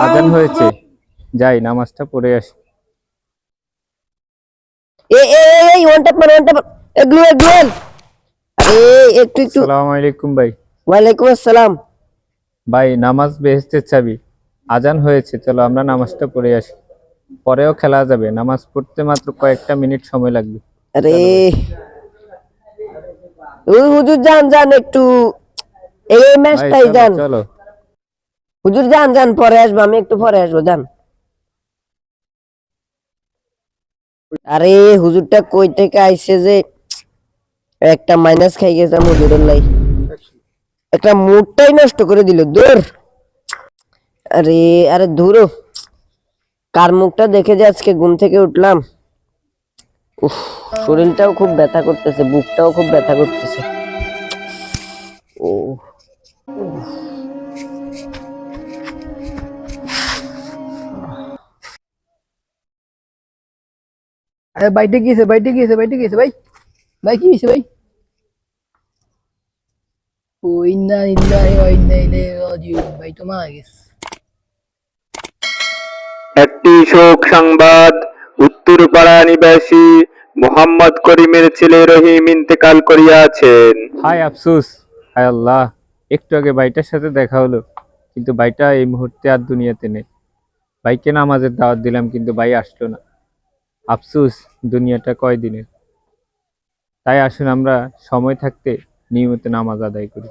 আজান হয়েছে। যাই নামাজটা পড়ে আসি। ওয়ালাইকুম আসসালাম। ভাই নামাজ বেহেস্তের চাবি। আজান হয়েছে চলো আমরা নামাজটা পড়ে আসি। পরেও খেলা যাবে। নামাজ পড়তে মাত্র কয়েকটা মিনিট সময় লাগবে। আরে। হুজুর যান যান একটু। এই ম্যাচটাই যান হুজুর যান যান পরে আসব আমি একটু পরে আসব যান আরে হুজুরটা কই থেকে আইছে যে একটা মাইনাস খাই গেছে হুজুরের লাই। একটা মুডটাই নষ্ট করে দিল দূর। আরে আরে ধুরো। কার মুখটা দেখে যে আজকে ঘুম থেকে উঠলাম? উফ শরীরটাও খুব ব্যথা করতেছে বুকটাও খুব ব্যথা করতেছে। ও আরে বাইটে গিয়েছে বাইটে গিয়েছে বাইটে গিয়েছে ভাই। ভাই কি হয়েছে ভাই? ও ইন্না ইল্লাহি ওয়া ইন্না ইলাইহি রাজিউন। ভাই তো মারা গেছে। একটি শোক সংবাদ উত্তরপাড়া নিবাসী মোহাম্মদ করিমের ছেলে রহিম ইন্তেকাল করিয়াছেন। হাই আফসোস হায় আল্লাহ। একটু আগে ভাইটার সাথে দেখা হলো, কিন্তু ভাইটা এই মুহূর্তে আর দুনিয়াতে নেই। ভাইকে নামাজের দাওয়াত দিলাম, কিন্তু ভাই আসলো না। আফসুস, দুনিয়াটা কয় দিনের তাই আসুন আমরা সময় থাকতে নিয়মিত নামাজ আদায় করি।